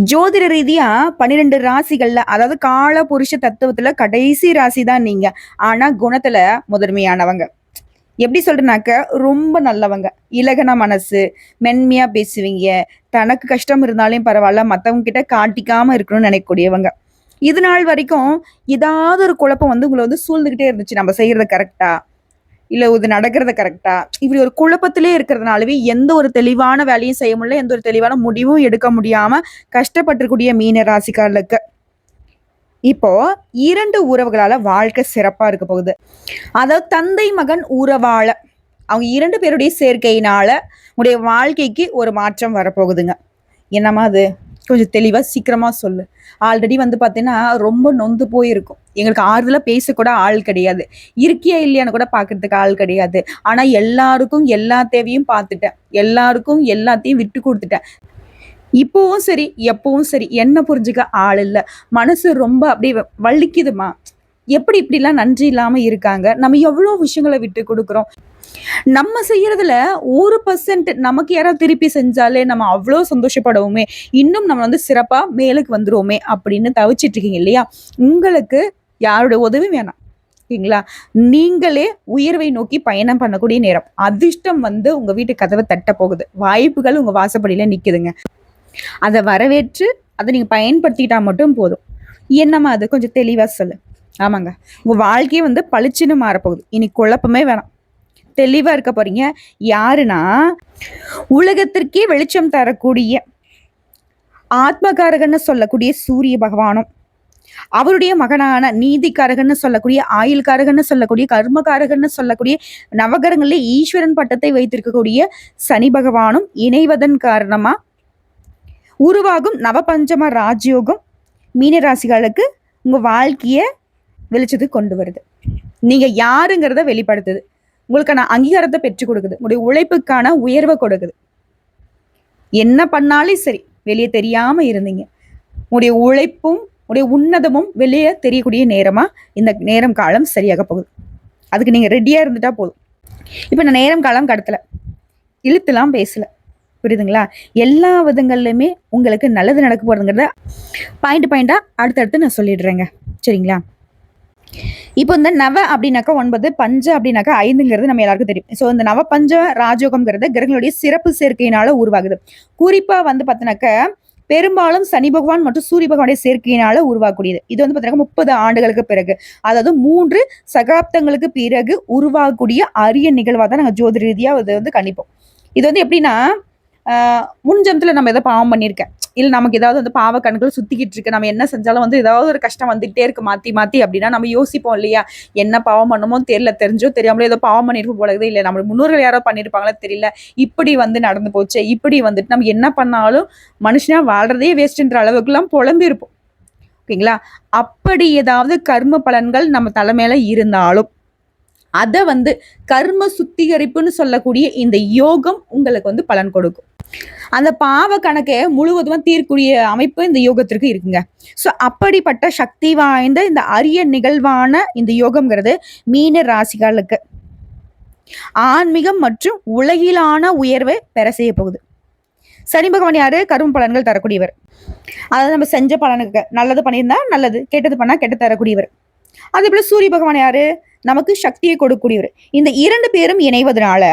ஜோதிட ரீதியா பன்னிரெண்டு ராசிகள்ல அதாவது கால புருஷ தத்துவத்துல கடைசி ராசி தான் நீங்க. ஆனா குணத்துல முதன்மையானவங்க. எப்படி சொல்றேனாக்க ரொம்ப நல்லவங்க. இலகன மனசு மென்மையா பேசுவீங்க. தனக்கு கஷ்டம் இருந்தாலும் பரவாயில்ல மத்தவங்க கிட்ட காட்டிக்காம இருக்கணும்னு நினைக்கக்கூடியவங்க. இது நாள் வரைக்கும் ஏதாவது ஒரு குழப்பம் வந்து உங்களை வந்து சூழ்ந்துகிட்டே இருந்துச்சு. நம்ம செய்யறது கரெக்டா இல்ல இது நடக்கிறது கரெக்டா இப்படி ஒரு குழப்பத்திலே இருக்கிறதுனாலவே எந்த ஒரு தெளிவான வேலையும் செய்ய முடியல எந்த ஒரு தெளிவான முடிவும் எடுக்க முடியாம கஷ்டப்பட்டுக்கூடிய மீன ராசிக்காரர்களுக்கு. இப்போ இரண்டு உறவுகளால வாழ்க்கை சிறப்பா இருக்க போகுது. அதாவது தந்தை மகன் உறவால அவங்க இரண்டு பேருடைய சேர்க்கையினால உடைய வாழ்க்கைக்கு ஒரு மாற்றம் வரப்போகுதுங்க. என்னம்மா அது? கொஞ்சம் தெளிவாக சீக்கிரமாக சொல்லு. ஆல்ரெடி வந்து பார்த்தீங்கன்னா ரொம்ப நொந்து போயிருக்கும். எங்களுக்கு ஆறுதலாக பேசக்கூட ஆள் கிடையாது. இருக்கியா இல்லையான்னு கூட பார்க்கறதுக்கு ஆள் கிடையாது. ஆனால் எல்லாருக்கும் எல்லா தேவையும் பார்த்துட்டேன் எல்லாருக்கும் எல்லாத்தையும் விட்டு கொடுத்துட்டேன். இப்போவும் சரி எப்பவும் சரி என்ன புரிஞ்சுக்க ஆள் இல்லை. மனசு ரொம்ப அப்படியே வலிக்குதுமா எப்படி இப்படிலாம் நன்றி இல்லாமல் இருக்காங்க? நம்ம எவ்வளோ விஷயங்களை விட்டு கொடுக்குறோம்? நம்ம செய்யறதுல ஒரு பர்சன்ட் நமக்கு யாராவது திருப்பி செஞ்சாலே நம்ம அவ்வளோ சந்தோஷப்படுவோமே. இன்னும் நம்ம வந்து சிறப்பாக மேலுக்கு வந்துருவோமே அப்படின்னு தவிச்சிட்டு இருக்கீங்க இல்லையா? உங்களுக்கு யாருடைய உதவி வேணாம். ஓகேங்களா? நீங்களே உயர்வை நோக்கி பயணம் பண்ணக்கூடிய நேரம். அதிர்ஷ்டம் வந்து உங்க வீட்டு கதவை தட்ட போகுது. வாய்ப்புகள் உங்க வாசப்படியில நிக்குதுங்க. அதை வரவேற்று அதை நீங்க பயன்படுத்திக்கிட்டா மட்டும் போதும். என்னம்மா அது? கொஞ்சம் தெளிவா சொல்லு. ஆமாங்க. உங்க வாழ்க்கையே வந்து பளிச்சுன்னு மாறப்போகுது. இனி குழப்பமே வேணாம். தெளிவா இருக்க போறீங்க. யாருன்னா உலகத்திற்கே வெளிச்சம் தரக்கூடிய ஆத்மகாரகன்னு சொல்லக்கூடிய சூரிய பகவானும் அவருடைய மகனான நீதிக்காரகன்னு சொல்லக்கூடிய ஆயுள்காரகன்னு சொல்லக்கூடிய கர்மகாரகன்னு சொல்லக்கூடிய நவகரங்களிலே ஈஸ்வரன் பட்டத்தை வைத்திருக்கக்கூடிய சனி பகவானும் இணைவதன் காரணமா உருவாகும் நவபஞ்சம ராஜயோகம் மீனராசிகளுக்கு உங்க வாழ்க்கைய வெளிச்சத்துக்கு கொண்டு வருது. நீங்க யாருங்கிறத வெளிப்படுத்துது. உங்களுக்கான அங்கீகாரத்தை பெற்றுக் கொடுக்குது. உங்களுடைய உழைப்புக்கான உயர்வை கொடுக்குது. என்ன பண்ணாலும் சரி வெளியே தெரியாம இருந்தீங்க. உங்களுடைய உழைப்பும் உடைய உன்னதமும் வெளியே தெரியக்கூடிய நேரமா? இந்த நேரம் காலம் சரியாக போகுது. அதுக்கு நீங்க ரெடியா இருந்துட்டா போதும். இப்போ நான் நேரம் காலம் கடத்தல. இழுத்துலாம் பேசல. புரியுதுங்களா? எல்லா விதங்கள்லையுமே உங்களுக்கு நல்லது நடக்க போறதுங்கிறத பாயிண்ட் பாயிண்டா அடுத்தடுத்து நான் சொல்லிடுறேங்க. சரிங்களா? இப்போ இந்த நவ அப்படின்னாக்கா ஒன்பது பஞ்ச அப்படின்னாக்கா ஐந்துங்கிறது நம்ம எல்லாருக்கும் தெரியும். ஸோ இந்த நவ பஞ்ச ராஜயோகம்ங்கிறது கிரகங்களுடைய சிறப்பு சேர்க்கையினால உருவாகுது. குறிப்பா வந்து பார்த்தினாக்க பெரும்பாலும் சனி பகவான் மற்றும் சூரிய பகவானுடைய சேர்க்கையினால உருவாகக்கூடியது. இது வந்து பார்த்தீங்கன்னா முப்பது ஆண்டுகளுக்கு பிறகு. அதாவது மூன்று சகாப்தங்களுக்கு பிறகு உருவாகக்கூடிய அரிய நிகழ்வாக தான் நாங்கள் ஜோதி ரீதியாக இது வந்து கணிப்போம். இது வந்து எப்படின்னா முன் ஜென்மத்தில் நம்ம எதை பாவம் பண்ணியிருக்கேன். இல்லை நமக்கு ஏதாவது வந்து பாவ கண்கள் சுற்றிக்கிட்டு இருக்கு. நம்ம என்ன செஞ்சாலும் வந்து ஏதாவது ஒரு கஷ்டம் வந்துகிட்டே இருக்கு. மாற்றி மாற்றி அப்படின்னா நம்ம யோசிப்போம் இல்லையா? என்ன பாவம் பண்ணுமோ தெரியல. தெரிஞ்சோ தெரியாமலே ஏதோ பாவம் பண்ணிருப்போம் போலதே இல்லை நம்ம முன்னோர்கள் யாரோ பண்ணியிருப்பாங்களோ தெரியல. இப்படி வந்து நடந்து போச்சு. இப்படி வந்துட்டு நம்ம என்ன பண்ணாலும் மனுஷனாக வாழ்றதே வேஸ்ட்ன்ற அளவுக்குலாம் புலம்பி இருப்போம். ஓகேங்களா? அப்படி ஏதாவது கர்ம பலன்கள் நம்ம தலைமையில இருந்தாலும் அதை வந்து கர்ம சுத்திகரிப்புன்னு சொல்லக்கூடிய இந்த யோகம் உங்களுக்கு வந்து பலன் கொடுக்கும். அந்த பாவ கணக்கை முழுவதும் தீர்க்கூடிய அமைப்பு இந்த யோகத்திற்கு இருக்குங்க. ஸோ அப்படிப்பட்ட சக்தி வாய்ந்த இந்த அரிய நிகழ்வான இந்த யோகம்ங்கிறது மீன ராசிகளுக்கு. ஆன்மீகம் மற்றும் உலகிலான உயர்வை பெற செய்ய போகுது. சனி பகவான் யாரு? கரும்பு பலன்கள் தரக்கூடியவர். அதாவது நம்ம செஞ்ச பலனுக்கு நல்லது பண்ணியிருந்தா நல்லது கெட்டது பண்ணா கெட்ட தரக்கூடியவர். அதே போல சூரிய பகவான் யாரு? நமக்கு சக்தியை கொடுக்கக்கூடியவர். இந்த இரண்டு பேரும் இணைவதனால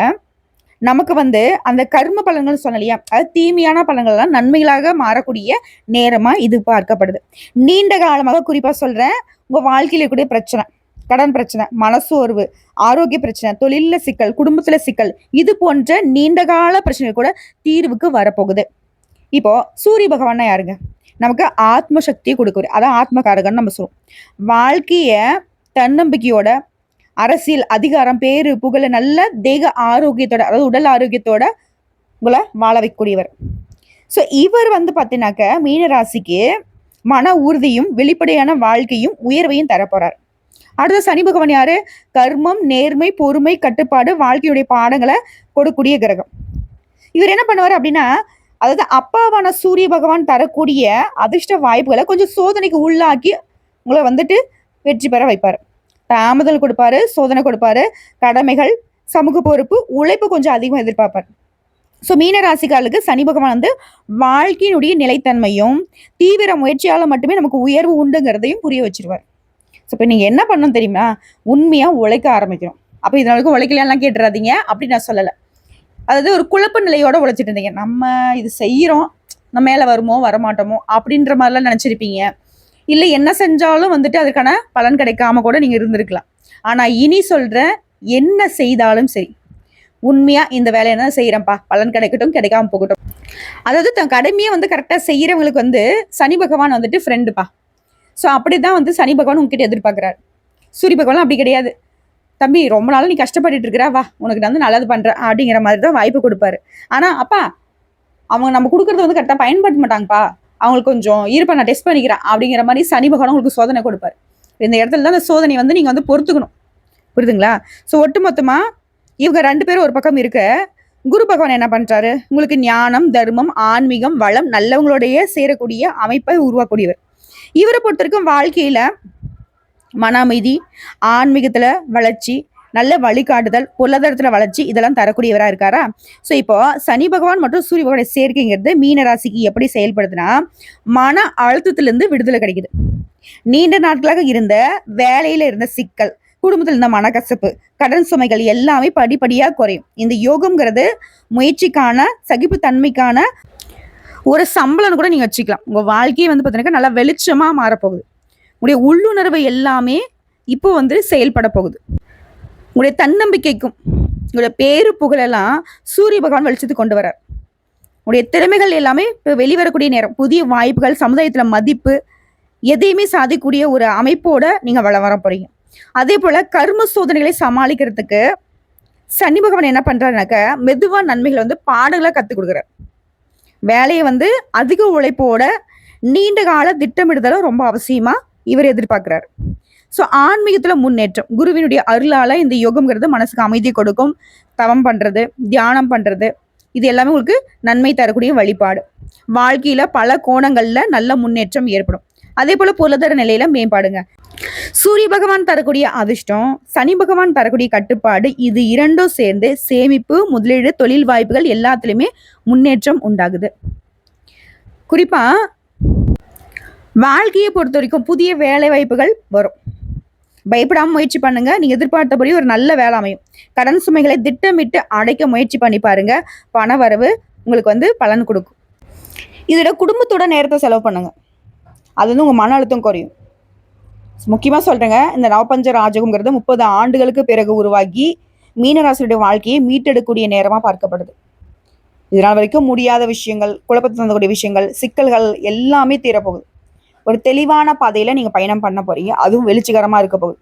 நமக்கு வந்து அந்த கர்ம பலன்கள் சொன்னலையா அது தீமையான பலன்கள்லாம் நன்மைகளாக மாறக்கூடிய நேரமா இது பார்க்கப்படுது. நீண்ட காலமாக குறிப்பா சொல்றேன் உங்க வாழ்க்கையில இருக்கக்கூடிய பிரச்சனை கடன் பிரச்சனை மனசோர்வு ஆரோக்கிய பிரச்சனை தொழில சிக்கல் குடும்பத்துல சிக்கல் இது போன்ற நீண்ட கால பிரச்சனை கூட தீர்வுக்கு வரப்போகுது. இப்போ சூரிய பகவான் யாருங்க? நமக்கு ஆத்ம சக்தியை கொடுக்குறது அதான் ஆத்மகாரகன் நம்ம சொல்லுவோம். வாழ்க்கைய தன்னம்பிக்கையோட அரசியல் அதிகாரம் பேரு புகழ நல்ல தேக ஆரோக்கியத்தோட அதாவது உடல் ஆரோக்கியத்தோட உங்களை வாழ வைக்கக்கூடியவர். ஸோ இவர் வந்து பார்த்தீங்கன்னாக்க மீனராசிக்கு மன உறுதியும் வெளிப்படையான வாழ்க்கையும் உயர்வையும் தரப்போறார் அடுத்த சனி பகவான் யாரு? கர்மம் நேர்மை பொறுமை கட்டுப்பாடு வாழ்க்கையுடைய பாடங்களை கொடுக்கூடிய கிரகம். இவர் என்ன பண்ணுவார் அப்படின்னா அதாவது அப்பாவான சூரிய பகவான் தரக்கூடிய அதிர்ஷ்ட வாய்ப்புகளை கொஞ்சம் சோதனைக்கு உள்ளாக்கி உங்களை வந்துட்டு வெற்றி பெற வைப்பார். தாமதல் கொடுப்பாரு சோதனை கொடுப்பாரு கடமைகள் சமூக பொறுப்பு உழைப்பு கொஞ்சம் அதிகமாக எதிர்பார்ப்பார். ஸோ மீன ராசிக்காரர்களுக்கு சனி பகவான் வந்து வாழ்க்கையினுடைய நிலைத்தன்மையும் தீவிர முயற்சியால் மட்டுமே நமக்கு உயர்வு உண்டுங்கிறதையும் புரிய வச்சிருவார். ஸோ இப்போ நீங்கள் என்ன பண்ணணும் தெரியுமா? உண்மையாக உழைக்க ஆரம்பிக்கணும். அப்போ இதனால உழைக்கலையெல்லாம் கேட்டுறாதீங்க அப்படி நான் சொல்லலை. அதாவது ஒரு குழப்ப நிலையோட உழைச்சிட்டு இருந்தீங்க. நம்ம இது செய்கிறோம் நம்ம மேலே வருமோ வரமாட்டோமோ அப்படின்ற மாதிரிலாம் நினச்சிருப்பீங்க. இல்லை என்ன செஞ்சாலும் வந்துட்டு அதுக்கான பலன் கிடைக்காம கூட நீங்கள் இருந்திருக்கலாம். ஆனால் இனி சொல்கிற என்ன செய்தாலும் சரி. உண்மையாக இந்த வேலையை தான் செய்கிறேன்ப்பா பலன் கிடைக்கட்டும் கிடைக்காம போகட்டும். அதாவது தன் கடமையை வந்து கரெக்டாக செய்கிறவங்களுக்கு வந்து சனி பகவான் வந்துட்டு ஃப்ரெண்டுப்பா ஸோ அப்படி தான் வந்து சனி பகவான் உங்ககிட்ட எதிர்பார்க்குறாரு. சூரிய பகவான் அப்படி கிடையாது. தம்பி ரொம்ப நாள் நீ கஷ்டப்பட்டுட்டு இருக்கிறா வா உனக்கு நான் வந்து நல்லது பண்ணுறேன் அப்படிங்கிற மாதிரி தான் வாய்ப்பு கொடுப்பாரு. ஆனால் அப்பா அவங்க நம்ம கொடுக்குறத வந்து கரெக்டாக பயன்படுத்த மாட்டாங்கப்பா. அவங்களுக்கு கொஞ்சம் இருப்பா நான் டெஸ்ட் பண்ணிக்கிறேன் அப்படிங்கிற மாதிரி சனி பகவான் உங்களுக்கு சோதனை கொடுப்பாரு. இந்த இடத்துல தான் அந்த சோதனை வந்து நீங்கள் வந்து பொறுத்துக்கணும். புரியுதுங்களா? ஸோ ஒட்டுமொத்தமாக இவங்க ரெண்டு பேரும் ஒரு பக்கம் இருக்க குரு பகவான் என்ன பண்ணுறாரு உங்களுக்கு ஞானம் தர்மம் ஆன்மீகம் வளம் நல்லவங்களுடைய சேரக்கூடிய அமைப்பை உருவாக்கூடியவர் இவரை பொறுத்த வரைக்கும் வாழ்க்கையில் மன அமைதி ஆன்மீகத்தில் வளர்ச்சி நல்ல வழிகாட்டுதல் பொருளாதாரத்துல வளர்ச்சி இதெல்லாம் தரக்கூடியவரா இருக்காரா? ஸோ இப்போ சனி பகவான் மற்றும் சூரிய பகவானுடைய சேர்க்கைங்கிறது மீன ராசிக்கு எப்படி செயல்படுதுன்னா மன அழுத்தத்திலிருந்து விடுதலை கிடைக்குது. நீண்ட நாட்களாக இருந்த வேலையில இருந்த சிக்கல் குடும்பத்தில் இருந்த மனக்கசப்பு கடன் சுமைகள் எல்லாமே படிப்படியாக குறையும். இந்த யோகம்ங்கிறது முயற்சிக்கான சகிப்புத்தன்மைக்கான ஒரு சம்பளம் கூட நீங்கள் வச்சுக்கலாம். உங்கள் வாழ்க்கையை வந்து பார்த்தீங்கன்னா நல்லா வெளிச்சமாக மாறப்போகுது. உங்களுடைய உள்ளுணர்வு எல்லாமே இப்போ வந்து செயல்பட போகுது. உங்களுடைய தன்னம்பிக்கைக்கும் உங்களுடைய பேரு புகழெல்லாம் சூரிய பகவான் வெளிச்சத்து கொண்டு வரார் உங்களுடைய திறமைகள் எல்லாமே இப்போ வெளிவரக்கூடிய நேரம். புதிய வாய்ப்புகள் சமுதாயத்தில் மதிப்பு எதையுமே சாதிக்கக்கூடிய ஒரு அமைப்போட நீங்கள் வள வர போறீங்க. அதே போல் கர்ம சோதனைகளை சமாளிக்கிறதுக்கு சனி பகவான் என்ன பண்ணுறாருனாக்க மெதுவாக நன்மைகளை வந்து பாடங்களை கற்றுக் கொடுக்குறார். வேலையை வந்து அதிக உழைப்போட நீண்ட கால திட்டமிடுதலும் ரொம்ப அவசியமாக இவர் எதிர்பார்க்குறாரு. ஸோ ஆன்மீகத்தில் முன்னேற்றம். குருவினுடைய அருளால் இந்த யோகம்ங்கிறது மனசுக்கு அமைதி கொடுக்கும். தவம் பண்ணுறது தியானம் பண்ணுறது இது எல்லாமே உங்களுக்கு நன்மை தரக்கூடிய வழிபாடு. வாழ்க்கையில் பல கோணங்களில் நல்ல முன்னேற்றம் ஏற்படும். அதே போல் பொருளாதார நிலையில மேம்பாடுங்க. சூரிய பகவான் தரக்கூடிய அதிர்ஷ்டம் சனி பகவான் தரக்கூடிய கட்டுப்பாடு இது இரண்டும் சேர்ந்து சேமிப்பு முதலீடு தொழில் வாய்ப்புகள் எல்லாத்துலேயுமே முன்னேற்றம் உண்டாகுது. குறிப்பாக வாழ்க்கையை பொறுத்த வரைக்கும் புதிய வேலை வாய்ப்புகள் வரும். பயப்படாமல் முயற்சி பண்ணுங்க. நீங்க எதிர்பார்த்தபடி ஒரு நல்ல வேலை அமையும். கடன் சுமைகளை திட்டமிட்டு அடைக்க முயற்சி பண்ணி பாருங்க. பண வரவு உங்களுக்கு வந்து பலன் கொடுக்கும். இதோட குடும்பத்தோட நேரத்தை செலவு பண்ணுங்க. அது வந்து உங்க மன அழுத்தம் குறையும். முக்கியமாக சொல்கிறேங்க இந்த நவபஞ்ச ராஜகம்ங்கிறது முப்பது ஆண்டுகளுக்கு பிறகு உருவாகி மீனராசியுடைய வாழ்க்கையை மீட்டெடுக்கக்கூடிய நேரமாக பார்க்கப்படுது. இதனால் வரைக்கும் முடியாத விஷயங்கள் குழப்பத்தை தந்தக்கூடிய விஷயங்கள் சிக்கல்கள் எல்லாமே தீரப்போகுது. ஒரு தெளிவான பாதையில் நீங்கள் பயணம் பண்ண போறீங்க. அதுவும் வெளிச்சகரமாக இருக்க போகுது.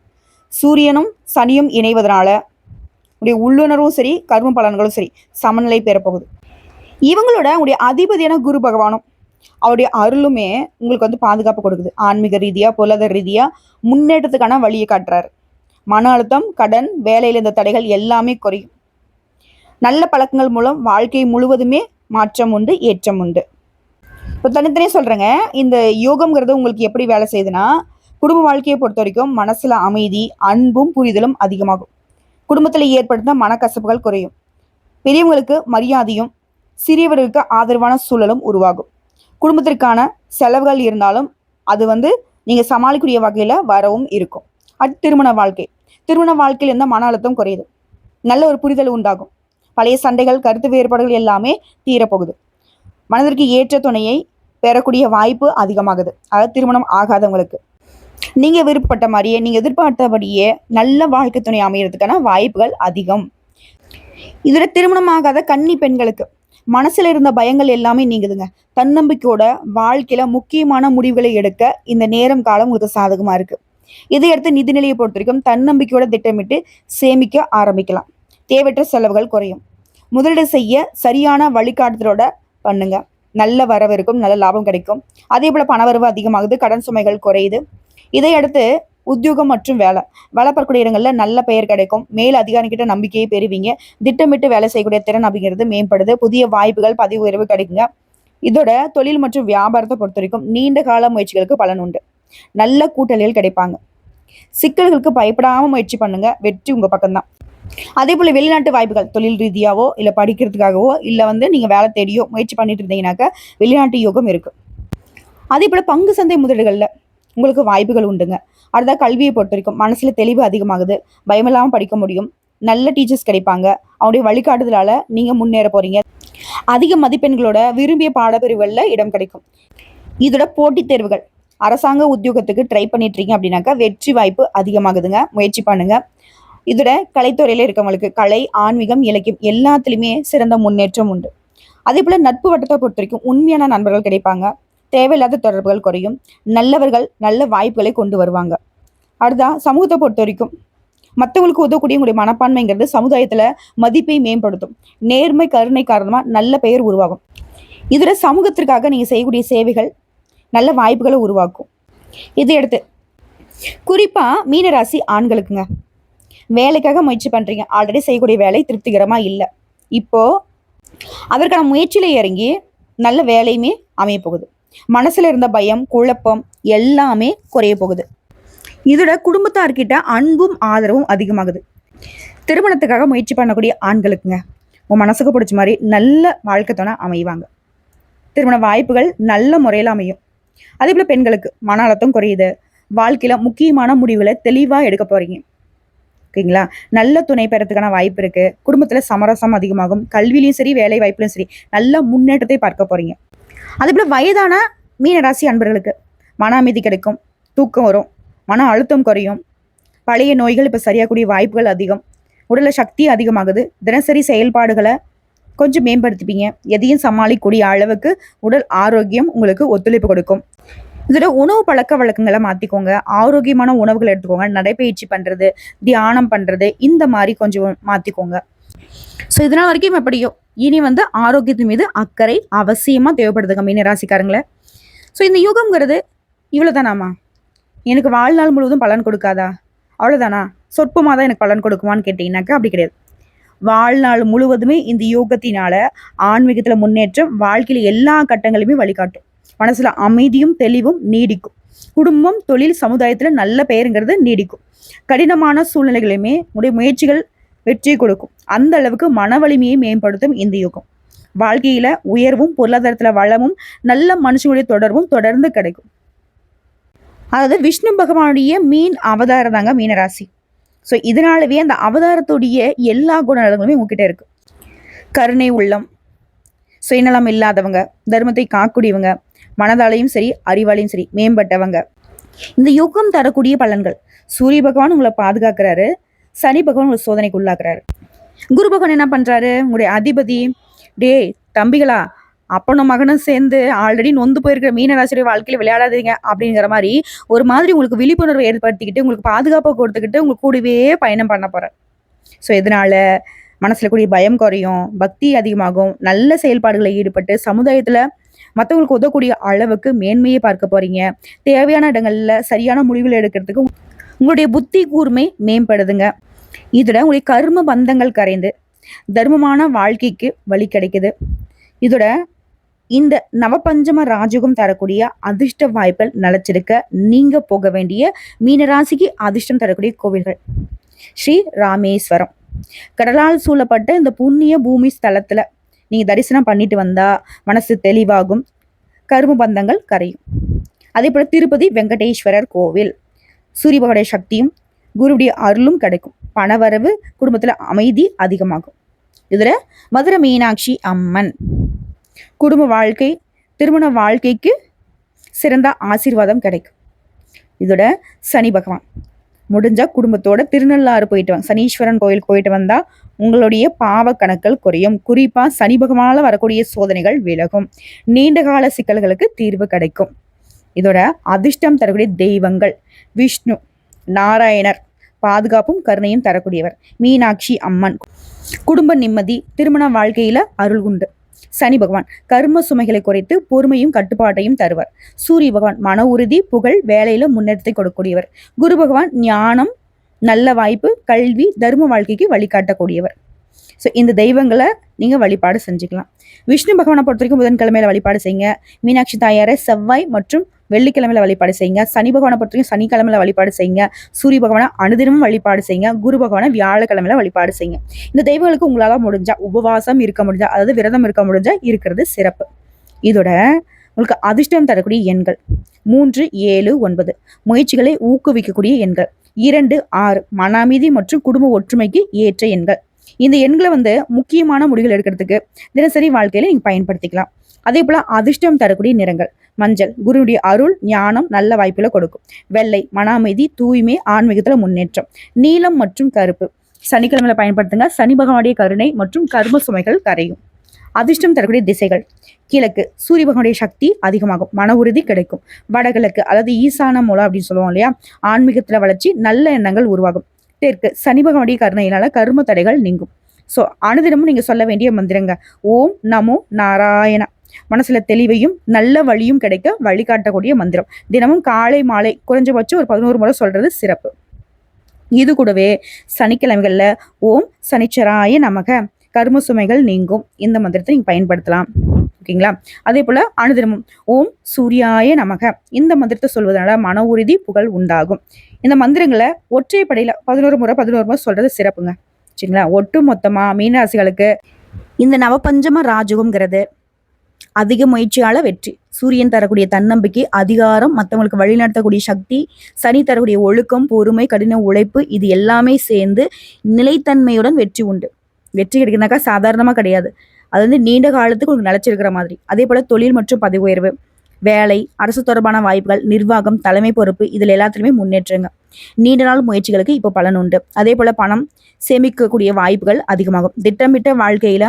சூரியனும் சனியும் இணைவதனால உடைய உள்ளுணர்வும் சரி கர்ம பலன்களும் சரி சமநிலை பெறப்போகுது இவங்களோட உடைய அதிபதியான குரு பகவானும் அவருடைய அருளுமே உங்களுக்கு வந்து பாதுகாப்பு கொடுக்குது. ஆன்மீக ரீதியாக பொருளாதார ரீதியாக முன்னேற்றத்துக்கான வழியை காட்டுறாரு. மன அழுத்தம் கடன் வேலையில் இந்த தடைகள் எல்லாமே குறையும். நல்ல பழக்கங்கள் மூலம் வாழ்க்கை முழுவதுமே மாற்றம் உண்டு ஏற்றம் உண்டு. இப்போ தனித்தனியாக சொல்கிறேங்க இந்த யோகம்ங்கிறது உங்களுக்கு எப்படி வேலை செய்யுதுன்னா குடும்ப வாழ்க்கையை பொறுத்த வரைக்கும் மனசில் அமைதி அன்பும் புரிதலும் அதிகமாகும். குடும்பத்தில் ஏற்படுத்த மனக்கசப்புகள் குறையும். பெரியவங்களுக்கு மரியாதையும் சிறியவர்களுக்கு ஆதரவான சூழலும் உருவாகும். குடும்பத்திற்கான செலவுகள் இருந்தாலும் அது வந்து நீங்கள் சமாளிக்கூடிய வகையில் வரவும் இருக்கும். அது திருமண வாழ்க்கை. திருமண வாழ்க்கையில் இருந்தால் மன அழுத்தம் குறையுது. நல்ல ஒரு புரிதல் உண்டாகும். பழைய சண்டைகள் கருத்து வேறுபாடுகள் எல்லாமே தீரப்போகுது. மனதிற்கு ஏற்ற துணையை பெறக்கூடிய வாய்ப்பு அதிகமாகுது. அதாவது திருமணம் ஆகாதவங்களுக்கு. நீங்கள் விருப்பப்பட்ட மாதிரியே நீங்கள் எதிர்பார்த்தபடியே நல்ல வாழ்க்கை துணை அமைகிறதுக்கான வாய்ப்புகள் அதிகம். இதில் திருமணம் ஆகாத கன்னி பெண்களுக்கு மனசில் இருந்த பயங்கள் எல்லாமே நீங்குதுங்க. தன்னம்பிக்கையோட வாழ்க்கையில முக்கியமான முடிவுகளை எடுக்க இந்த நேரம் காலம் உங்களுக்கு சாதகமா இருக்கு. இதையடுத்து நிதிநிலையை பொறுத்த வரைக்கும் தன்னம்பிக்கையோட திட்டமிட்டு சேமிக்க ஆரம்பிக்கலாம். தேவையற்ற செலவுகள் குறையும். முதலீடு செய்ய சரியான வழிகாட்டுதலோட பண்ணுங்க. நல்ல வரவு இருக்கும் நல்ல லாபம் கிடைக்கும். அதே போல பணவரவு அதிகமாகுது கடன் சுமைகள் குறையுது. இதையடுத்து உத்தியோகம் மற்றும் வேலை. வேலை பார்க்கக்கூடிய இடங்கள்ல நல்ல பெயர் கிடைக்கும். மேல் அதிகாரிகிட்ட நம்பிக்கையை பெறுவீங்க. திட்டமிட்டு வேலை செய்யக்கூடிய திறன் அப்படிங்கிறது மேம்படுது. புதிய வாய்ப்புகள் பதவி உயர்வு கிடைக்குங்க. இதோட தொழில் மற்றும் வியாபாரத்தை பொறுத்த வரைக்கும் நீண்ட கால முயற்சிகளுக்கு பலன் உண்டு. நல்ல கூட்டணிகள் கிடைப்பாங்க. சிக்கல்களுக்கு பயப்படாம முயற்சி பண்ணுங்க. வெற்றி உங்க பக்கம்தான். அதே போல் வெளிநாட்டு வாய்ப்புகள் தொழில் ரீதியாவோ இல்லை படிக்கிறதுக்காகவோ இல்லை வந்து நீங்கள் வேலை தேடியோ முயற்சி பண்ணிட்டு இருந்தீங்கன்னாக்கா வெளிநாட்டு யோகம் இருக்குது அதே போல் பங்கு சந்தை முதலீடுகளில் உங்களுக்கு வாய்ப்புகள் உண்டுங்க. அடுத்த கல்வியை பொறுத்த வரைக்கும் மனசில் தெளிவு அதிகமாகுது. பயமில்லாமல் படிக்க முடியும். நல்ல டீச்சர்ஸ் கிடைப்பாங்க. அவனுடைய வழிகாட்டுதலால் நீங்கள் முன்னேற போகிறீங்க அதிக மதிப்பெண்களோட விரும்பிய பாடப்பிரிவுகளில் இடம் கிடைக்கும். இதோட போட்டித் தேர்வுகள். அரசாங்க உத்தியோகத்துக்கு ட்ரை பண்ணிட்டு இருக்கீங்க அப்படின்னாக்கா வெற்றி வாய்ப்பு அதிகமாகுதுங்க. முயற்சி பண்ணுங்கள் இதோட கலைத்துறையில இருக்கவங்களுக்கு கலை ஆன்மீகம் இலக்கியம் எல்லாத்துலேயுமே சிறந்த முன்னேற்றம் உண்டு. அதே போல் நட்பு வட்டத்தை பொறுத்த வரைக்கும் உண்மையான நண்பர்கள் கிடைப்பாங்க. தேவையில்லாத தொடர்புகள் குறையும். நல்லவர்கள் நல்ல வாய்ப்புகளை கொண்டு வருவாங்க. அடுத்தா சமூகத்தை பொறுத்த வரைக்கும் மற்றவங்களுக்கு உதவக்கூடிய உங்களுடைய மனப்பான்மைங்கிறது சமுதாயத்தில் மதிப்பை மேம்படுத்தும். நேர்மை கருணை காரணமாக நல்ல பெயர் உருவாகும். இதில் சமூகத்திற்காக நீங்கள் செய்யக்கூடிய சேவைகள் நல்ல வாய்ப்புகளை உருவாக்கும். இதையடுத்து குறிப்பாக மீனராசி ஆண்களுக்குங்க. வேலைக்காக முயற்சி பண்ணுறீங்க ஆல்ரெடி செய்யக்கூடிய வேலை திருப்திகரமாக இல்லை. இப்போது அதற்கான முயற்சியில் இறங்கி நல்ல வேலையுமே அமைய போகுது. மனசில் இருந்த பயம் குழப்பம் எல்லாமே குறைய போகுது. இதோட குடும்பத்தார்கிட்ட அன்பும் ஆதரவும் அதிகமாகுது. திருமணத்துக்காக முயற்சி பண்ணக்கூடிய ஆண்களுக்குங்க உன் மனசுக்கு பிடிச்ச மாதிரி நல்ல வாழ்க்கை துணை அமைவாங்க. திருமண வாய்ப்புகள் நல்ல முறையில் அமையும். அதே போல் பெண்களுக்கு மன அழுத்தம் குறையுது. வாழ்க்கையில் முக்கியமான முடிவுகளை தெளிவாக எடுக்க போகிறீங்க ஓகேங்களா? நல்ல துணை பெறத்துக்கான வாய்ப்பு இருக்குது குடும்பத்தில் சமரசம் அதிகமாகும். கல்விலையும் சரி வேலை வாய்ப்புலையும் சரி. நல்ல முன்னேற்றத்தை பார்க்க போகிறீங்க அதே போல் வயதான மீனராசி அன்பர்களுக்கு மன அமைதி கிடைக்கும். தூக்கம் வரும். மன அழுத்தம் குறையும். பழைய நோய்கள் இப்போ சரியாகக்கூடிய வாய்ப்புகள் அதிகம். உடலில் சக்தி அதிகமாகுது. தினசரி செயல்பாடுகளை கொஞ்சம் மேம்படுத்திப்பீங்க. எதையும் சமாளிக்கக்கூடிய அளவுக்கு உடல் ஆரோக்கியம் உங்களுக்கு ஒத்துழைப்பு கொடுக்கும். இதோட உணவு பழக்க வழக்கங்களை மாற்றிக்கோங்க ஆரோக்கியமான உணவுகளை எடுத்துக்கோங்க. நடைப்பயிற்சி பண்ணுறது தியானம் பண்ணுறது இந்த மாதிரி கொஞ்சம் மாற்றிக்கோங்க ஸோ இதனால் வரைக்கும் எப்படியோ இனி வந்து ஆரோக்கியத்தின் மீது அக்கறை அவசியமாக தேவைப்படுதுங்க மீன ராசிக்காரங்களே. ஸோ இந்த யுகம்ங்கிறது இவ்வளோதானாமா எனக்கு வாழ்நாள் முழுவதும் பலன் கொடுக்காதா? அவ்வளோதானா சொற்பமாக தான் எனக்கு பலன் கொடுக்குமான்னு கேட்டிங்கனாக்கா அப்படி கிடையாது. வாழ்நாள் முழுவதுமே இந்த யோகத்தினால ஆன்மீகத்தில் முன்னேற்றம் வாழ்க்கையில் எல்லா கட்டங்களுமே வழிகாட்டும். மனசில் அமைதியும் தெளிவும் நீடிக்கும். குடும்பம் தொழில் சமுதாயத்தில் நல்ல பெயருங்கிறது நீடிக்கும். கடினமான சூழ்நிலைகளையுமே உடைய முயற்சிகள் வெற்றி கொடுக்கும். அந்த அளவுக்கு மன வலிமையை மேம்படுத்தும் இந்த யுகம். வாழ்க்கையில உயர்வும் பொருளாதாரத்துல வளமும் நல்ல மனுஷனுடைய தொடர்பும் தொடர்ந்து கிடைக்கும். அதாவது விஷ்ணு பகவானுடைய மீன் அவதாரம் தாங்க மீனராசி ஸோ இதனாலவே அந்த அவதாரத்துடைய எல்லா குணநலங்களுமே உங்ககிட்ட இருக்கு. கருணை உள்ளம் சுயநலம் இல்லாதவங்க தர்மத்தை காக்கூடியவங்க மனதாலையும் சரி அறிவாலையும் சரி மேம்பட்டவங்க. இந்த யுகம் தரக்கூடிய பலன்கள். சூரிய பகவான் உங்களை பாதுகாக்கிறாரு. சனி பகவான் உங்களை சோதனைக்கு உள்ளாக்குறாரு. குரு பகவான் என்ன பண்றாரு? உங்களுடைய அதிபதி டேய் தம்பிகளா அப்பனும் மகனும் சேர்ந்து ஆல்ரெடி நொந்து போயிருக்கிற மீனராசிரியர் வாழ்க்கையில விளையாடாதீங்க அப்படிங்கிற மாதிரி ஒரு மாதிரி உங்களுக்கு விழிப்புணர்வை ஏற்படுத்திக்கிட்டு உங்களுக்கு பாதுகாப்பை கொடுத்துக்கிட்டு உங்களுக்கு கூடவே பயணம் பண்ண போறேன் ஸோ இதனால மனசுல கூடிய பயம் குறையும் பக்தி அதிகமாகும் நல்ல செயல்பாடுகளை ஈடுபட்டு சமுதாயத்துல மற்றவங்களுக்கு உதவக்கூடிய அளவுக்கு மேன்மையை பார்க்க போறீங்க. தேவையான இடங்களில் சரியான முடிவுகள் எடுக்கிறதுக்கு உங்களுடைய புத்தி கூர்மை மேம்படுதுங்க. இதோட உங்களுடைய கர்ம பந்தங்கள் கரைந்து தர்மமான வாழ்க்கைக்கு வழி கிடைக்குது. இதோட இந்த நவபஞ்சம ராஜுகம் தரக்கூடிய அதிர்ஷ்ட வாய்ப்புகள் நிலச்சிருக்க நீங்க போக வேண்டிய மீனராசிக்கு அதிர்ஷ்டம் தரக்கூடிய கோவில்கள். ஸ்ரீ ராமேஸ்வரம். கடலால் சூழப்பட்ட இந்த புண்ணிய பூமி ஸ்தலத்துல நீ தரிசனம் பண்ணிட்டு வந்தா மனசு தெளிவாகும். கரும பந்தங்கள் கரையும். அதே போல திருப்பதி வெங்கடேஸ்வரர் கோவில். சூரிய சக்தியும் குருவுடைய அருளும் கிடைக்கும். பணவரவு குடும்பத்துல அமைதி அதிகமாகும். இதில் மதுரை மீனாட்சி அம்மன். குடும்ப வாழ்க்கை திருமண வாழ்க்கைக்கு சிறந்த ஆசீர்வாதம் கிடைக்கும். இதோட சனி பகவான். முடிஞ்சா குடும்பத்தோட திருநள்ளாறு போயிட்டு வாங்க. சனீஸ்வரன் கோயில் போயிட்டு வந்தா உங்களுடைய பாவ கணக்கள் குறையும். குறிப்பா சனி பகவானால் வரக்கூடிய சோதனைகள் விலகும். நீண்ட கால சிக்கல்களுக்கு தீர்வு கிடைக்கும். இதோட அதிர்ஷ்டம் தரக்கூடிய தெய்வங்கள். விஷ்ணு நாராயணர் பாதுகாப்பும் கருணையும் தரக்கூடியவர். மீனாட்சி அம்மன். குடும்ப நிம்மதி திருமண வாழ்க்கையில அருள் உண்டு. சனி பகவான் கர்ம சுமைகளை குறைத்து பொறுமையும் கட்டுப்பாட்டையும் தருவார். சூரிய பகவான் மன உறுதி புகழ் வேலையில முன்னேற்றத்தை கொடுக்கக்கூடியவர். குரு பகவான் ஞானம் நல்ல வாய்ப்பு கல்வி தர்ம வாழ்க்கைக்கு வழிகாட்டக்கூடியவர். ஸோ இந்த தெய்வங்களை நீங்கள் வழிபாடு செஞ்சுக்கலாம். விஷ்ணு பகவானை பொறுத்த வரைக்கும் புதன்கிழமையில வழிபாடு செய்யுங்க. மீனாட்சி தாயாரை செவ்வாய் மற்றும் வெள்ளிக்கிழமையில வழிபாடு செய்யுங்க. சனி பகவானை பொறுத்த வரைக்கும் சனிக்கிழமையில வழிபாடு செய்யுங்க. சூரிய பகவானை அனுதினமும் வழிபாடு செய்யுங்க. குரு பகவானை வியாழக்கிழமையில வழிபாடு செய்யுங்க. இந்த தெய்வங்களுக்கு உங்களால் முடிஞ்சா உபவாசம் இருக்க முடிஞ்சா அதாவது விரதம் இருக்க முடிஞ்சா இருக்கிறது சிறப்பு. இதோட உங்களுக்கு அதிர்ஷ்டம் தரக்கூடிய எண்கள். மூன்று ஏழு ஒன்பது. முயற்சிகளை ஊக்குவிக்கக்கூடிய எண்கள். இரண்டு ஆறு மன அமைதி மற்றும் குடும்ப ஒற்றுமைக்கு ஏற்ற எண்கள். இந்த எண்களை வந்து முக்கியமான முடிவுகள் எடுக்கிறதுக்கு தினசரி வாழ்க்கையில நீங்க பயன்படுத்திக்கலாம். அதே போல அதிர்ஷ்டம் தரக்கூடிய நிறங்கள் மஞ்சள் குருவுடைய அருள் ஞானம் நல்ல வாய்ப்புல கொடுக்கும். வெள்ளை மன அமைதி தூய்மை ஆன்மீகத்துல முன்னேற்றம். நீலம் மற்றும் கருப்பு. சனிக்கிழமையில பயன்படுத்துங்க. சனி பகவானுடைய கருணை மற்றும் கர்ம சுமைகள் கரையும். அதிர்ஷ்டம் தரக்கூடிய திசைகள் கிழக்கு சூரிய பகவானுடைய சக்தி அதிகமாகும் மன உறுதி கிடைக்கும். வடகிழக்கு அதாவது ஈசான மூலம் அப்படின்னு சொல்லுவோம் இல்லையா? ஆன்மீகத்துல வளர்ச்சி நல்ல எண்ணங்கள் உருவாகும். தெற்கு சனி பகவானுடைய கருணையினால கரும தடைகள் நீங்கும். ஸோ அனுதினமும் நீங்க சொல்ல வேண்டிய மந்திரங்க ஓம் நமோ நாராயண. மனசுல தெளிவையும் நல்ல வழியும் கிடைக்க வழிகாட்டக்கூடிய மந்திரம். தினமும் காலை மாலை குறைஞ்சபட்சம் ஒரு பதினோரு முறை சொல்றது சிறப்பு. இது கூடவே சனிக்கிழமைகள்ல ஓம் சனிச்சராய நமக. கர்ம சுமைகள் நீங்கும். இந்த மந்திரத்தை நீங்கள் பயன்படுத்தலாம். ஓகேங்களா? அதே போல் அனுதினமும் ஓம் சூர்யாய நமக. இந்த மந்திரத்தை சொல்வதனால மன உறுதி புகழ் உண்டாகும். இந்த மந்திரங்களை ஒற்றைப்படையில் பதினோரு முறை பதினோரு முறை சொல்கிறது சிறப்புங்க. சரிங்களா? ஒட்டு மொத்தமாக மீனராசிகளுக்கு இந்த நவபஞ்சம ராஜகம்ங்கிறது அதிக முயற்சியால வெற்றி. சூரியன் தரக்கூடிய தன்னம்பிக்கை அதிகாரம் மற்றவங்களுக்கு வழிநடத்தக்கூடிய சக்தி சனி தரக்கூடிய ஒழுக்கம் பொறுமை கடின உழைப்பு இது எல்லாமே சேர்ந்து நிலைத்தன்மையுடன் வெற்றி உண்டு. வெற்றி கிடைக்குனாக்கா சாதாரணமாக கிடையாது. அது வந்து நீண்ட காலத்துக்கு உங்களுக்கு நிலச்சிருக்கிற மாதிரி. அதே போல் தொழில் மற்றும் பதவி உயர்வு வேலை அரசு தொடர்பான வாய்ப்புகள் நிர்வாகம் தலைமை பொறுப்பு இதில் எல்லாத்துலேயுமே முன்னேற்றங்க. நீண்ட நாள் முயற்சிகளுக்கு இப்போ பலன் உண்டு. அதே போல் பணம் சேமிக்கக்கூடிய வாய்ப்புகள் அதிகமாகும். திட்டமிட்ட வாழ்க்கையில்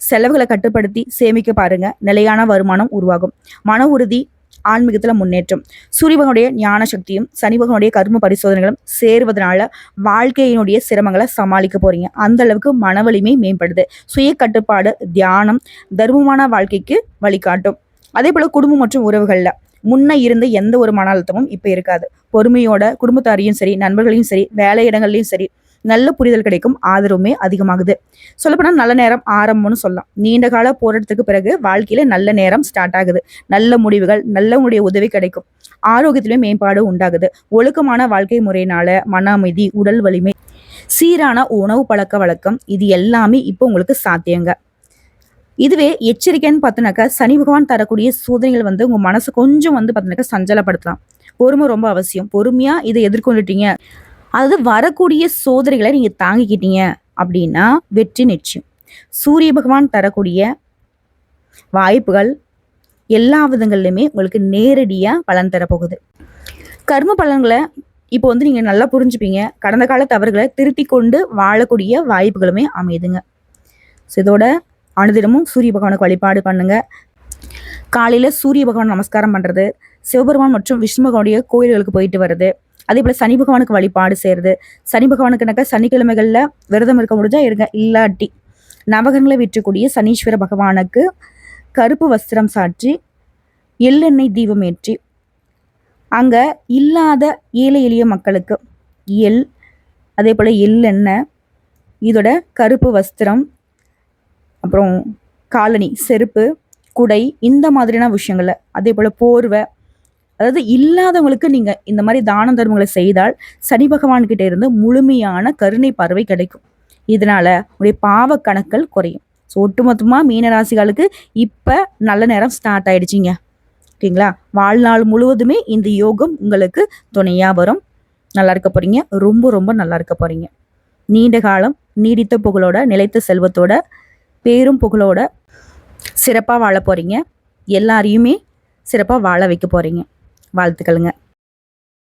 செலவுகளை கட்டுப்படுத்தி சேமிக்க பாருங்க. நிலையான வருமானம் உருவாகும். மன உறுதி ஆன்மீகத்தில் முன்னேற்றம். சூரியபகனுடைய ஞான சக்தியும் சனிபகனுடைய கர்ம பரிசோதனைகளும் சேருவதனால வாழ்க்கையினுடைய சிரமங்களை சமாளிக்க போறீங்க. அந்த அளவுக்கு மன வலிமை மேம்படுது. சுய கட்டுப்பாடு தியானம் தர்மமான வாழ்க்கைக்கு வழிகாட்டும். அதே போல குடும்பம் மற்றும் உறவுகளில் முன்ன இருந்த எந்த ஒரு மன அழுத்தமும் இப்போ இருக்காது. பொறுமையோட குடும்பத்தாரையும் சரி நண்பர்களையும் சரி வேலை இடங்கள்லையும் சரி நல்ல புரிதல் கிடைக்கும் ஆதரவுமே அதிகமாகுது. சொல்லப்போனால் நல்ல நேரம் ஆரம்பம்னு சொல்லலாம். நீண்ட கால போராட்டத்துக்கு பிறகு வாழ்க்கையில நல்ல நேரம் ஸ்டார்ட் ஆகுது. நல்ல முடிவுகள் நல்லவங்களுடைய உதவி கிடைக்கும். ஆரோக்கியத்திலுமே மேம்பாடு உண்டாகுது. ஒழுக்கமான வாழ்க்கை முறையினால மன அமைதி உடல் வலிமை சீரான உணவு பழக்க வழக்கம் இது எல்லாமே இப்போ உங்களுக்கு சாத்தியங்க. இதுவே எச்சரிக்கைன்னு பார்த்தோன்னாக்கா சனி பகவான் தரக்கூடிய சோதனைகள் வந்து உங்க மனசு கொஞ்சம் வந்து பார்த்தோன்னாக்கா சஞ்சலப்படுத்தலாம். பொறுமை ரொம்ப அவசியம். பொறுமையா இதை எதிர்கொண்டுட்டீங்க அதாவது வரக்கூடிய சோதனைகளை நீங்கள் தாங்கிக்கிட்டீங்க அப்படின்னா வெற்றி நிச்சயம். சூரிய பகவான் தரக்கூடிய வாய்ப்புகள் எல்லா விதங்கள்லையுமே உங்களுக்கு நேரடியாக பலன் தரப்போகுது. கர்ம பலன்களை இப்போ வந்து நீங்கள் நல்லா புரிஞ்சுப்பீங்க. கடந்த கால தவறுகளை திருத்தி கொண்டு வாழக்கூடிய வாய்ப்புகளுமே அமையுதுங்க ஸோ இதோட அனுதினமும் சூரிய பகவானுக்கு வழிபாடு பண்ணுங்க. காலையில் சூரிய பகவான் நமஸ்காரம் பண்ணுறது சிவபெருமான் மற்றும் விஷ்ணு பகவானுடைய கோயில்களுக்கு போயிட்டு வர்றது அதே போல் சனி பகவானுக்கு வழிபாடு செய்கிறது சனி பகவானுக்குனாக்கா சனிக்கிழமைகளில் விரதம் இருக்க முடிஞ்சா இருங்க. இல்லாட்டி நவகங்களை விற்றக்கூடிய சனீஸ்வர பகவானுக்கு கருப்பு வஸ்திரம் சாற்றி எள்ளெண்ணெய் தீபம் ஏற்றி அங்கே இல்லாத ஏழை எளிய மக்களுக்கு எள் அதே போல் எள்ளெண்ணெய் இதோட கருப்பு வஸ்திரம் அப்புறம் காலனி செருப்பு குடை இந்த மாதிரியான விஷயங்களை அதே போல் போர்வை அதாவது இல்லாதவங்களுக்கு நீங்க இந்த மாதிரி தான தர்மங்களை செய்தால் சனி பகவான் கிட்ட இருந்து முழுமையான கருணை பார்வை கிடைக்கும். இதனால உடைய பாவ கணக்கள் குறையும். ஸோ ஒட்டுமொத்தமா மீனராசிகளுக்கு இப்ப நல்ல நேரம் ஸ்டார்ட் ஆயிடுச்சிங்க. ஓகேங்களா? வாழ்நாள் முழுவதுமே இந்த யோகம் உங்களுக்கு துணையா வரும். நல்லா இருக்க போறீங்க. ரொம்ப ரொம்ப நல்லா இருக்க போறீங்க. நீண்ட காலம் நீடித்த புகழோட நிலைத்த செல்வத்தோட பேரும் புகழோட சிறப்பாக வாழ போறீங்க. எல்லாரையுமே சிறப்பாக வாழ வைக்க போறீங்க. வாழ்த்துக்களுங்க.